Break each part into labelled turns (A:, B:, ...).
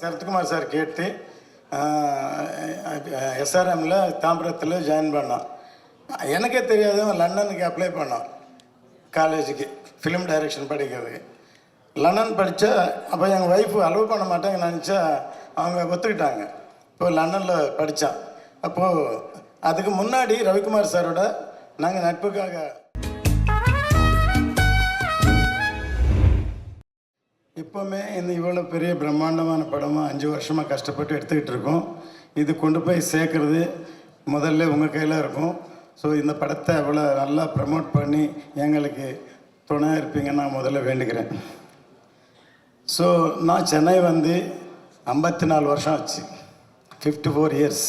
A: Sarathkumar sir கேட்டு எஸ்ஆர்எம்மில் தாம்பரத்தில் join பண்ணோம். எனக்கே தெரியாது லண்டனுக்கு அப்ளை பண்ணோம் காலேஜுக்கு ஃபிலிம் டைரக்ஷன் படிக்கிறதுக்கு. லண்டன் படித்தா அப்போ எங்கள் ஒய்ஃபு அலோவ் பண்ண மாட்டாங்க நினச்சா அவங்க ஒத்துக்கிட்டாங்க. இப்போ லண்டனில் படித்தான் அப்போது அதுக்கு முன்னாடி ரவிக்குமார் சாரோட நாங்கள் நட்புக்காக இப்போவுமே இந்த இவ்வளோ பெரிய பிரம்மாண்டமான படமாக அஞ்சு வருஷமாக கஷ்டப்பட்டு எடுத்துக்கிட்டு இருக்கோம். இது கொண்டு போய் சேர்க்குறது முதல்ல உங்கள் கையில் இருக்கும். ஸோ இந்த படத்தை அவ்வளோ நல்லா ப்ரமோட் பண்ணி எங்களுக்கு துணையாக இருப்பீங்கன்னு நான் முதல்ல வேண்டுகிறேன். ஸோ நான் சென்னை வந்து ஐம்பத்தி நாலு வருஷம் ஆச்சு. Fifty four years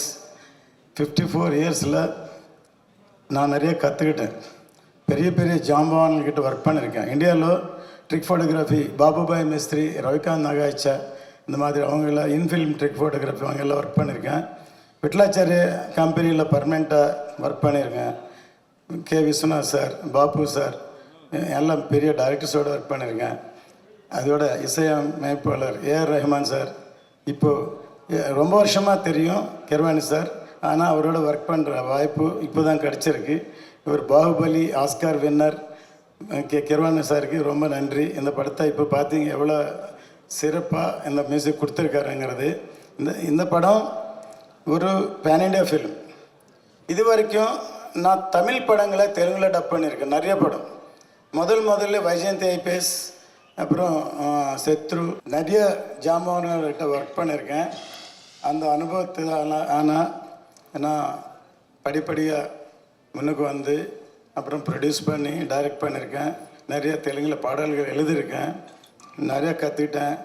A: fifty four இயர்ஸில் நான் நிறைய கற்றுக்கிட்டேன் பெரிய பெரிய ஜாம்பவான்கிட்ட ஒர்க் பண்ணியிருக்கேன். இந்தியாவில் ட்ரிக் ஃபோட்டோகிராஃபி பாபுபாய் மிஸ்திரி ரவிகாந்த் நாகாய்ச்சா இந்த மாதிரி அவங்கள இன்ஃபில்ம் ட்ரிக் ஃபோட்டோகிராஃபி அவங்கெல்லாம் ஒர்க் பண்ணியிருக்கேன். விட்லாச்சாரிய கம்பெனியில் பர்மனெண்ட்டாக ஒர்க் பண்ணியிருக்கேன். K. Viswanath sir Babu sir எல்லாம் பெரிய டைரக்டர்ஸோடு ஒர்க் பண்ணியிருக்கேன். அதோட இசையமைப்பாளர் ஏஆர் ரஹ்மான் சார் இப்போது ரொம்ப வருஷமாக தெரியும் கெர்வானி சார். ஆனால் அவரோட ஒர்க் பண்ணுற வாய்ப்பு இப்போ தான் கிடச்சிருக்கு. இவர் Baahubali Oscar winner K Keeravani சாருக்கு ரொம்ப நன்றி. இந்த படத்தை இப்போ பார்த்தீங்க எவ்வளோ சிறப்பாக இந்த மியூசிக் கொடுத்துருக்காருங்கிறது. இந்த இந்த படம் ஒரு பேன் இண்டியா ஃபிலிம் இது வரைக்கும் நான் தமிழ் படங்களை தெலுங்கில் டப் பண்ணியிருக்கேன். நிறைய படம். முதல் முதல்ல வைஜெயந்தி ஐபிஎஸ் அப்புறம் செத்ரு நிறைய ஜாம்பவான்கள்கிட்ட ஒர்க் பண்ணியிருக்கேன். அந்த அனுபவத்தில் ஆனால் நான் படிப்படியாக முன்னுக்கு வந்து அப்புறம் ப்ரொடியூஸ் பண்ணி டைரக்ட் பண்ணியிருக்கேன். நிறைய தெலுங்கில் பாடல்கள் எழுதியிருக்கேன். நிறையா கற்றுக்கிட்டேன்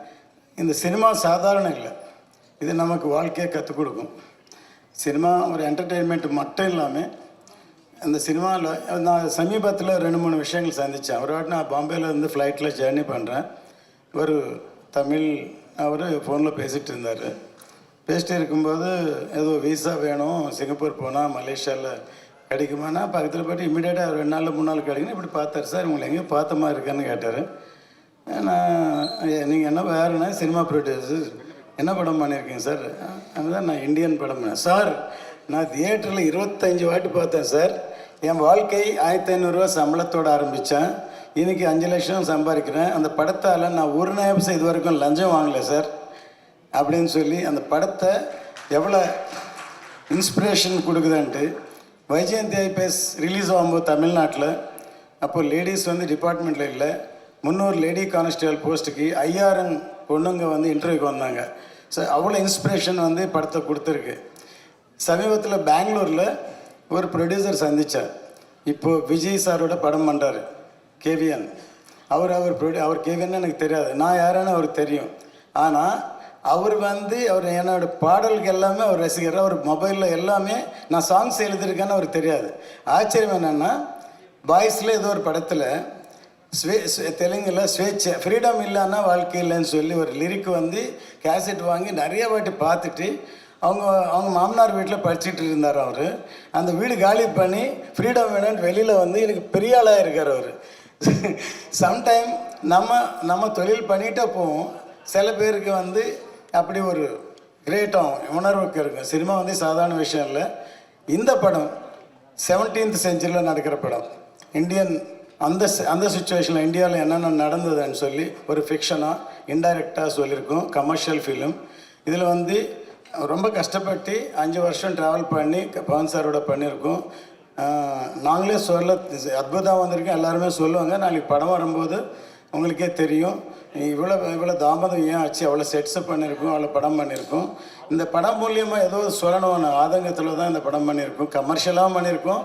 A: இந்த சினிமா சாதாரணம் இல்லை. இது நமக்கு வாழ்க்கையை கற்றுக் கொடுக்கும். சினிமா ஒரு என்டர்டெயின்மெண்ட் மட்டும் இல்லாமல் அந்த சினிமாவில் நான் சமீபத்தில் ரெண்டு மூணு விஷயங்கள் சந்தித்தேன் ஒரு வாட்டி நான் பாம்பேயில் இருந்து ஃப்ளைட்டில் ஜேர்னி பண்ணுறேன் ஒரு தமிழ் அவர் ஃபோனில் பேசிகிட்டு இருந்தார். பேசிட்டு இருக்கும்போது ஏதோ விசா வேணும் சிங்கப்பூர் போனால் மலேசியாவில் கிடைக்குமானா பக்கத்தில் போய்ட்டு இமீடியட்டாக ரெண்டு நாள் மூணு நாள் கிடைக்கணும் இப்படி பார்த்தாரு. சார் உங்களை எங்கேயும் பார்த்த மாதிரி இருக்கான்னு கேட்டார். நான் நீங்கள் என்ன வேறுனா சினிமா ப்ரொடியூசர் என்ன படம் பண்ணியிருக்கீங்க சார்? அதுதான் நான் இந்தியன் படம் பண்ணேன். சார் நான் தியேட்டரில் இருபத்தஞ்சி வாட்டி பார்த்தேன் சார். என் வாழ்க்கை ஆயிரத்தி ஐநூறுரூவா சம்பளத்தோடு ஆரம்பித்தேன் இன்றைக்கி அஞ்சு லட்சம் சம்பாதிக்கிறேன். அந்த படத்தால் நான் ஒரு நிமிஷம் இது வரைக்கும் லஞ்சம் வாங்கலை சார். அப்படின்னு சொல்லி அந்த படத்தை எவ்வளோ இன்ஸ்பிரேஷன் கொடுக்குதான்ட்டு வைஜெயந்தி ஐபிஎஸ் ரிலீஸ் ஆகும்போது தமிழ்நாட்டில் அப்போது லேடிஸ் வந்து டிபார்ட்மெண்ட்டில் இல்லை. முன்னூறு லேடி கான்ஸ்டபிள் போஸ்ட்டுக்கு ஐயாயிரம் பொண்ணுங்க வந்து இன்டர்வியூக்கு வந்தாங்க. ஸோ அவ்வளோ இன்ஸ்பிரேஷன் வந்து படத்தை கொடுத்துருக்கு. சமீபத்தில் பெங்களூரில் ஒரு ப்ரொடியூசர் சந்தித்தார் இப்போது விஜய் சாரோட படம் பண்ணுறாரு கேவிஎன். அவர் அவர் ப்ரொடியூ அவர் கேவியன்னு எனக்கு தெரியாது. நான் யாருன்னு அவருக்கு தெரியும். ஆனால் அவர் வந்து அவர் என்னோட பாடலுக்கு எல்லாமே அவர் ரசிகர். அவர் மொபைலில் எல்லாமே நான் சாங்ஸ் எழுதியிருக்கேன்னு அவருக்கு தெரியாது. ஆச்சரியம் என்னென்னா பாய்ஸில் ஏதோ ஒரு படத்தில் ஸ்வே தெலுங்கில் ஸ்வேச்சை ஃப்ரீடம் இல்லைன்னா வாழ்க்கை இல்லைன்னு சொல்லி ஒரு லிரிக் வந்து கேசட் வாங்கி நிறைய வாட்டி பார்த்துட்டு அவங்க அவங்க மாமனார் வீட்டில் படிச்சுட்டு இருந்தார் அவர். அந்த வீடு காலி பண்ணி ஃப்ரீடம் வேணும்னு வெளியில் வந்து எனக்கு பெரிய ஆளாக இருக்கார் அவர். சம்டைம் நம்ம நம்ம தொழில் பண்ணிகிட்டே போவோம். சில பேருக்கு வந்து அப்படி ஒரு கிரேட்டம் உணர்வுக்கு இருக்கும் சினிமா வந்து சாதாரண விஷயம் இல்லை. இந்த படம் செவன்டீன்த் செஞ்சுரியில் நடக்கிற படம். இந்தியன் அந்த அந்த சுச்சுவேஷனில் இந்தியாவில் என்னென்ன நடந்ததுன்னு சொல்லி ஒரு ஃபிக்ஷனாக இன்டைரக்டாக சொல்லியிருக்கோம். கமர்ஷியல் ஃபிலிம் இதில் வந்து ரொம்ப கஷ்டப்பட்டு அஞ்சு வருஷம் ட்ராவல் பண்ணி க- பவன் சாரோட பண்ணியிருக்கோம். நாங்களே சொல்ல அற்புதம் வந்திருக்கோம். எல்லாருமே சொல்லுவாங்க. நாளைக்கு படம் வரும்போது உங்களுக்கே தெரியும். இவ்வளோ இவ்வளோ தாமதம் ஏன் ஆச்சு? அவ்வளோ செட்ஸப் பண்ணியிருக்கோம் அவ்வளோ படம் பண்ணியிருக்கோம் இந்த படம் மூலியமாக ஏதோ சொல்லணும்னு ஆதங்கத்தில் தான் இந்த படம் பண்ணியிருக்கோம் கமர்ஷியலாகவும் பண்ணியிருக்கோம்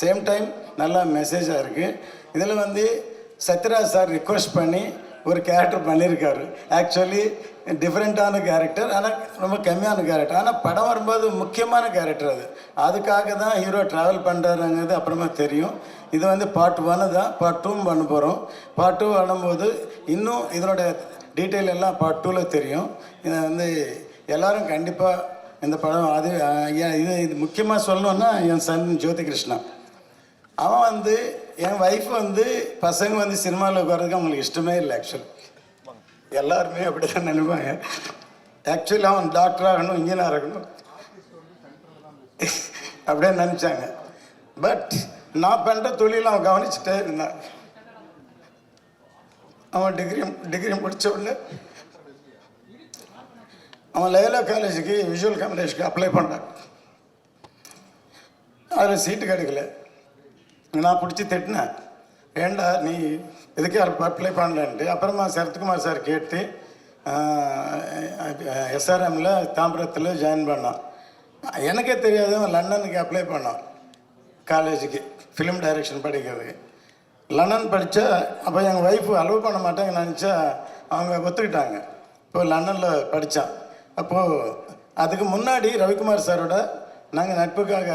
A: சேம் டைம் நல்லா மெசேஜாக இருக்குது இதில் வந்து சத்யராஜ் சார் ரிக்வெஸ்ட் பண்ணி ஒரு கேரக்டர் பண்ணியிருக்காரு ஆக்சுவலி டிஃப்ரெண்ட்டான கேரக்டர் ஆனால் ரொம்ப கம்மியான கேரக்டர் ஆனால் படம் வரும்போது முக்கியமான கேரக்டர் அது. அதுக்காக தான் ஹீரோ ட்ராவல் பண்ணுறாருங்கிறது அப்புறமா தெரியும். இது வந்து பார்ட் ஒன்று தான். பார்ட் டூவும் பண்ண போகிறோம் பார்ட் டூ பண்ணும்போது இன்னும் இதனோட டீட்டெயில் எல்லாம் பார்ட் டூவில் தெரியும். இதை வந்து எல்லோரும் கண்டிப்பாக இந்த படம் அது ஏன் இது இது முக்கியமாக சொல்லணுன்னா என் சன் ஜோதி கிருஷ்ணா அவன் வந்து என் ஒய்ஃப் வந்து பசங்க வந்து சினிமாவில் உட்காரதுக்கு அவங்களுக்கு இஷ்டமே இல்லை ஆக்சுவலி எல்லாருமே அப்படி தான் நினைப்பாங்க. ஆக்சுவலி அவன் டாக்டர் ஆகணும் இன்ஜினியர் ஆகணும். அப்படியே நினச்சாங்க. பட் நான் பண்ணுற தொழில் அவன் கவனிச்சுட்டே இருந்தான். அவன் டிகிரி டிகிரி முடித்த உடனே அவன் லைலா காலேஜுக்கு விஷுவல் கம்யூனிகேஷனுக்கு அப்ளை பண்ணான் அதில் சீட்டு கிடைக்கல. நான் பிடிச்சி திட்டினேன். ஏண்டா நீ இதுக்கு அப்ளை பண்ணலன்ட்டு அப்புறமா சரத்குமார் சார் கேட்டு எஸ்ஆர்எம்மில் தாம்பரத்தில் ஜாயின் பண்ணான் எனக்கே தெரியாது அவன் லண்டனுக்கு அப்ளை பண்ணான். காலேஜுக்கு ஃபிலிம் டைரக்ஷன் படிக்கிறதுக்கு. லண்டன் படித்தா அப்போ எங்கள் ஒய்ஃபு அலோவ் பண்ண மாட்டாங்க நினச்சா அவங்க ஒத்துக்கிட்டாங்க. இப்போ லண்டனில் படித்தான் அப்போது அதுக்கு முன்னாடி ரவிக்குமார் சாரோட நாங்கள் நட்புக்காக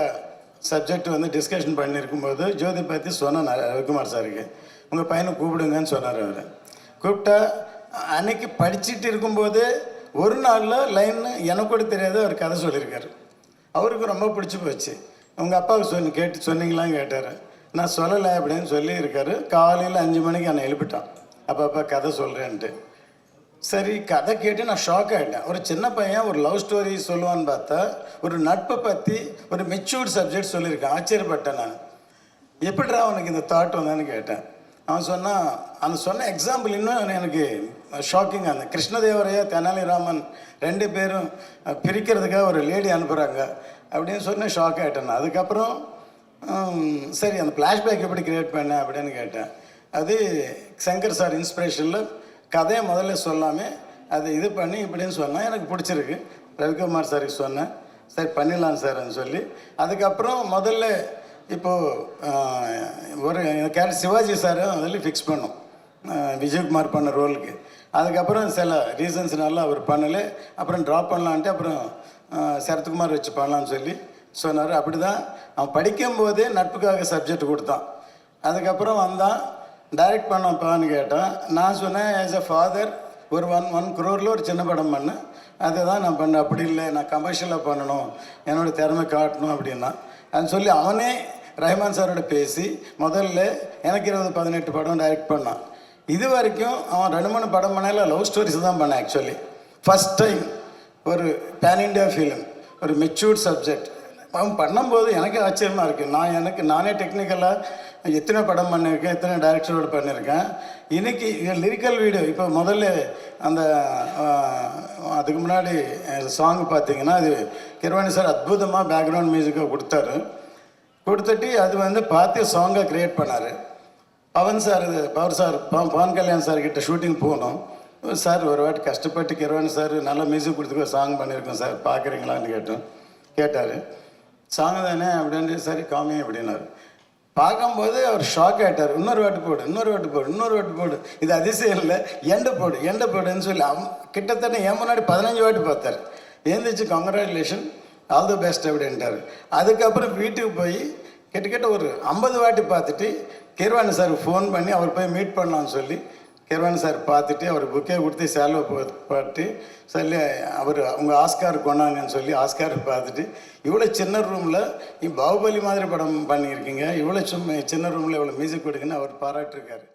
A: சப்ஜெக்ட் வந்து டிஸ்கஷன் பண்ணியிருக்கும்போது ஜோதி பற்றி சொன்னேன் ரவிக்குமார் சாருக்கு உங்கள் பையனை கூப்பிடுங்கன்னு சொன்னார் அவர். கூப்பிட்டா அன்னைக்கு படிச்சுட்டு இருக்கும்போது ஒரு நாளில் லைன்னு எனக்கு கூட தெரியாத ஒரு கதை சொல்லியிருக்காரு அவருக்கு ரொம்ப பிடிச்சி போச்சு. உங்கள் அப்பாவுக்கு சொன்ன கேட்டு சொன்னீங்களான்னு கேட்டார். நான் சொல்லலை அப்படின்னு சொல்லியிருக்காரு. காலையில் அஞ்சு மணிக்கு என்னை எழுப்பிட்டான். அப்பா அப்பா கதை சொல்கிறேன்ட்டு சரி கதை கேட்டு நான் ஷாக் ஆகிட்டேன் ஒரு சின்ன பையன் ஒரு லவ் ஸ்டோரி சொல்லுவான்னு பார்த்தா ஒரு நட்பை பற்றி ஒரு மெச்சூர்ட் சப்ஜெக்ட் சொல்லியிருக்கேன். ஆச்சரியப்பட்டேன் நான். எப்படிடா அவனுக்கு இந்த தாட் வந்தான்னு கேட்டேன். அவன் சொன்னான் அவன் சொன்ன எக்ஸாம்பிள் இன்னும் எனக்கு ஷாக்கிங்காக அந்த கிருஷ்ணதேவரையா தெனாலிராமன் ரெண்டு பேரும் பிரிக்கிறதுக்காக ஒரு லேடி அனுப்புகிறாங்க அப்படின்னு சொன்ன ஷாக் ஆகிட்டேன் நான். அதுக்கப்புறம் சரி அந்த ஃப்ளாஷ்பேக் எப்படி க்ரியேட் பண்ணேன் அப்படின்னு கேட்டேன். அது சங்கர் சார் இன்ஸ்பிரேஷனில் கதையை முதல்ல சொல்லாமல் அதை இது பண்ணி இப்படின்னு சொன்னேன் எனக்கு பிடிச்சிருக்கு. ரவிக்குமார் சாருக்கு சொன்னேன். சரி பண்ணிடலாம் சார்னு சொல்லி. அதுக்கப்புறம் முதல்ல இப்போது ஒரு கேரக்டர் சிவாஜி சாரும் அதில் ஃபிக்ஸ் பண்ணோம். விஜயகுமார் பண்ண ரோலுக்கு அதுக்கப்புறம் சில ரீசன்ஸ்னால அவர் பண்ணலை. அப்புறம் ட்ராப் பண்ணலான்ட்டு அப்புறம் சரத்குமார் வச்சு பண்ணலான்னு சொல்லி சொன்னார். அப்படி தான் அவன் படிக்கும்போதே நட்புக்காக சப்ஜெக்ட் கொடுத்தான். அதுக்கப்புறம் வந்தான். டைரக்ட் பண்ணப்பான்னு கேட்டேன். நான் சொன்னேன் ஆஸ் அ ஃபாதர் ஒரு ஒன் ஒன் குரோரில் ஒரு சின்ன படம் பண்ணேன் அதை தான் நான் பண்ணேன் அப்படி இல்லை. நான் கமர்ஷியலாக பண்ணணும். என்னோட திறமை காட்டணும் அப்படின்னா. அது சொல்லி அவனே ரஹ்மான் சாரோட பேசி முதல்ல எனக்கு இருபது பதினெட்டு படம் டைரக்ட் பண்ணான். இது வரைக்கும் அவன் ரெண்டு மூணு படம் பண்ணல லவ் ஸ்டோரிஸ் தான் பண்ணேன் ஆக்சுவலி ஃபஸ்ட் டைம் ஒரு பேன் இண்டியா ஃபிலிம் ஒரு மெச்சூர்ட் சப்ஜெக்ட் அவன் பண்ணும்போது எனக்கு ஆச்சரியமாக இருக்குது நான் எனக்கு நானே டெக்னிக்கலாக எத்தனை படம் பண்ணியிருக்கேன் எத்தனை டைரக்டரோட பண்ணியிருக்கேன் இன்றைக்கி லிரிக்கல் வீடியோ இப்போ முதல்ல அந்த அதுக்கு முன்னாடி சாங் பார்த்தீங்கன்னா அது கிரவாணி சார் அற்புதமாக பேக்ரவுண்ட் மியூசிக்கை கொடுத்தாரு. கொடுத்துட்டு அது வந்து பார்த்து சாங்கை க்ரியேட் பண்ணார். பவன் சார் இது power sir Pawan Kalyan sir கிட்ட ஷூட்டிங் போனோம். சார் ஒரு வாட்டி கஷ்டப்பட்டு கிரவாணி சார் நல்ல மியூசிக் கொடுத்துக்க சாங் பண்ணியிருக்கோம் சார் பார்க்குறீங்களான்னு கேட்டோம். கேட்டார். சாங் தானே அப்படின்னு சரி காமி அப்படின்னாரு. பார்க்கும்போது அவர் ஷாக் ஆகிட்டார் இன்னொரு வாட்டி போடு இன்னொரு வாட்டி போடு இன்னொரு வாட்டி போடு. இது அதிசயம் இல்லை. எண்டை போடு எண்டை போடுன்னு சொல்லி அவன் கிட்டத்தட்ட என் முன்னாடி பதினஞ்சு வாட்டி பார்த்தார். எழுந்திரிச்சு கங்க்ராச்சுலேஷன் ஆல் தி பெஸ்ட் அப்படின்ட்டார். அதுக்கப்புறம் வீட்டுக்கு போய் கிட்டத்தட்ட ஒரு ஐம்பது வாட்டி பார்த்துட்டு கீர்வாணி சார் ஃபோன் பண்ணி அவர் போய் மீட் பண்ணலான்னு சொல்லி கிர்வாணி சார் பார்த்துட்டு அவர் புக்கே கொடுத்து சேலவை பாட்டு சொல்லி அவர் அவங்க ஆஸ்கார் கொண்டாங்கன்னு சொல்லி ஆஸ்கார் பார்த்துட்டு இவ்வளோ சின்ன ரூமில் நீ பாகுபலி மாதிரி படம் பண்ணியிருக்கீங்க இவ்வளோ சும்மா சின்ன ரூமில் இவ்வளோ மியூசிக் கொடுக்குன்னு அவர் பாராட்டிருக்காரு.